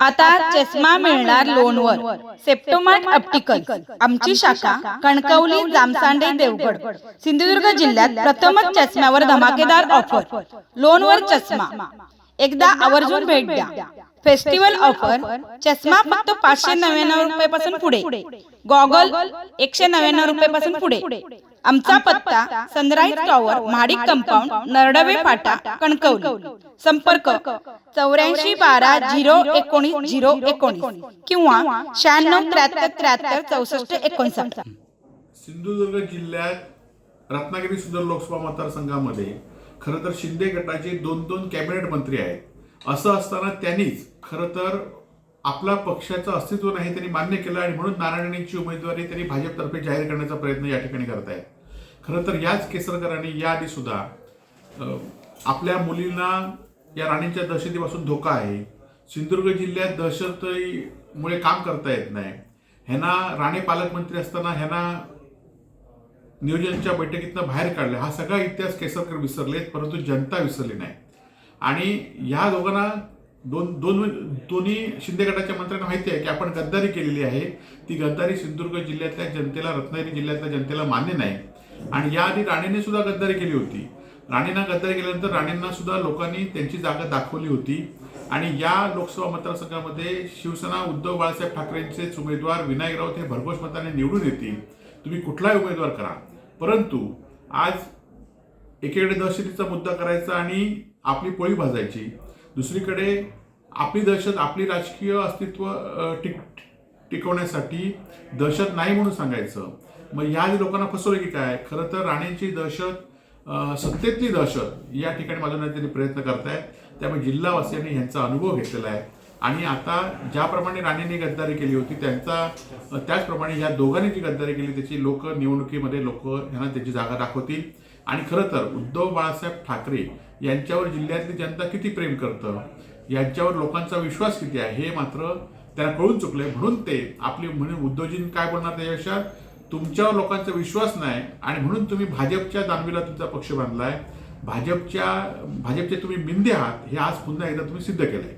आता चष्मा मिळणार लोनवर सेप्टोमार्ट ऑप्टिकल आमची शाखा कणकवली जामसांडे देवगड. सिंधुदुर्ग जिल्ह्यात प्रथमच चष्म्यावर धमाकेदार ऑफर लोनवर चष्मा. एकदा आवर्जून भेट द्या. फेस्टिवल ऑफर चष्मा फक्त पाचशे नव्याण्णव रुपयापासून पुढे. गॉगल एकशे नव्याण्णव रुपयापासून पुढे. आमचा पत्ता sunrise tower Mahadik compound Naradwe फाटा कणकवली. संपर्क चौऱ्याऐंशी बारा झिरो एकोणीस झिरो एकोणीस किंवा शहाण्णव त्र्याहत्तर त्र्याहत्तर चौसष्ट एकोणसाठ. सिंधुदुर्ग जिल्ह्यात रत्नागिरी सुंदर लोकसभा मतदारसंघामध्ये खरं तर शिंदे गटाचे दोन दोन कॅबिनेट मंत्री आहेत. असं असताना त्यांनीच खरं तर आपला पक्षाचं अस्तित्व नाही त्यांनी मान्य केलं आणि म्हणून नारायणांची उमेदवारी त्यांनी भाजपतर्फे जाहीर करण्याचा प्रयत्न या ठिकाणी करत आहेत. खरं तर याच केसरकरांनी याआधी सुद्धा आपल्या मुलींना या राणींच्या दहशतीपासून धोका आहे. सिंधुदुर्ग जिल्ह्यात दहशतीमुळे काम करता येत नाही. ह्यांना राणे पालकमंत्री असताना ह्यांना नियोजनच्या बैठकीतनं बाहेर काढलं. हा सगळा इतिहास केसरकर विसरलेत परंतु जनता विसरली नाही. आणि ह्या दोघांना दोन दोन दोन्ही शिंदे गटाच्या मंत्र्यांना माहिती आहे की आपण गद्दारी केलेली आहे. ती गद्दारी सिंधुदुर्ग जिल्ह्यातल्या जनतेला रत्नागिरी जिल्ह्यातल्या जनतेला मान्य नाही. आणि याआधी राणेने सुद्धा गद्दारी केली होती. राणेंना गद्दारी केल्यानंतर राणेंना सुद्धा लोकांनी त्यांची जागा दाखवली होती. आणि या लोकसभा मतदारसंघामध्ये शिवसेना उद्धव बाळासाहेब ठाकरेंचेच उमेदवार विनायक राऊत हे भरघोस मताने निवडून येतील. तुम्ही कुठलाही उमेदवार करा. परंतु आज एकीकडे दहशतीचा मुद्दा करायचा आणि आपली पोळी भाजायची. दुसरीकडे आपली दहशत आपली राजकीय अस्तित्व टिक टिकवण्यासाठी दहशत नाही म्हणून सांगायचं. मग ह्या लोकांना फसवलं की काय? खरं तर राणेंची दहशत सत्तेतली दहशत या ठिकाणी माझ्या त्यांनी प्रयत्न करतायत. त्यामुळे जिल्हावासियांनी ह्यांचा अनुभव घेतलेला आहे. आणि आता ज्याप्रमाणे राणेंनी गद्दारी केली होती त्यांचा त्याचप्रमाणे ह्या दोघांनी जी गद्दारी केली त्याची लोक निवडणुकीमध्ये लोक ह्यांना त्याची जागा दाखवतील. आणि खरं तर उद्धव बाळासाहेब ठाकरे यांच्यावर जिल्ह्यातली जनता किती प्रेम करतं? यांच्यावर लोकांचा विश्वास किती आहे? हे मात्र त्यांना कळून चुकलंय. म्हणून ते आपली म्हणून उद्धवजींनी काय बोलणार त्याच्यापेक्षा तुमच्यावर लोकांचा विश्वास नाही आणि म्हणून तुम्ही भाजपच्या दानवीला तुमचा पक्ष बांधलाय. भाजपच्या भाजपचे तुम्ही बिंदे आहात हे आज पुन्हा एकदा तुम्ही सिद्ध केलंय.